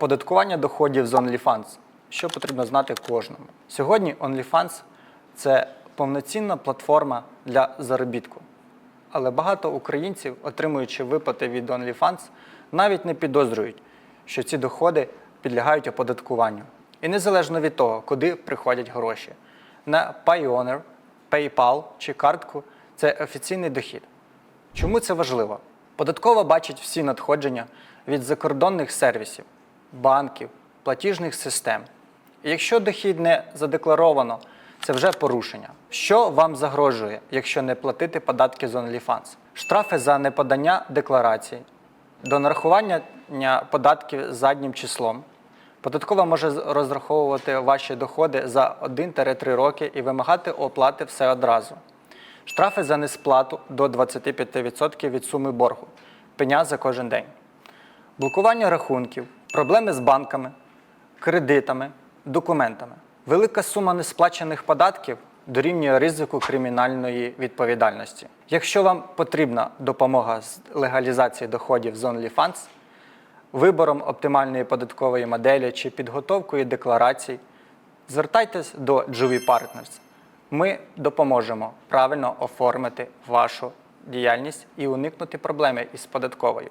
оподаткування доходів з OnlyFans. Що потрібно знати кожному? Сьогодні OnlyFans – це повноцінна платформа для заробітку. Але багато українців, отримуючи виплати від OnlyFans, навіть не підозрюють, що ці доходи підлягають оподаткуванню. І незалежно від того, куди приходять гроші. На Payoneer, PayPal чи картку це офіційний дохід. Чому це важливо? Податкова бачить всі надходження від закордонних сервісів, банків, платіжних систем. І якщо дохід не задекларовано, це вже порушення. Що вам загрожує, якщо не платити податки з OnlyFans? Штрафи за неподання декларації, до нарахування податків заднім числом. Податкова може розраховувати ваші доходи за 1-3 роки і вимагати оплати все одразу. Штрафи за несплату до 25% від суми боргу. Пеня за кожен день. Блокування рахунків, проблеми з банками, кредитами, документами. Велика сума несплачених податків дорівнює ризику кримінальної відповідальності. Якщо вам потрібна допомога з легалізації доходів з OnlyFans, вибором оптимальної податкової моделі чи підготовкою декларацій, звертайтесь до GV Partners. Ми допоможемо правильно оформити вашу діяльність і уникнути проблеми із податковою.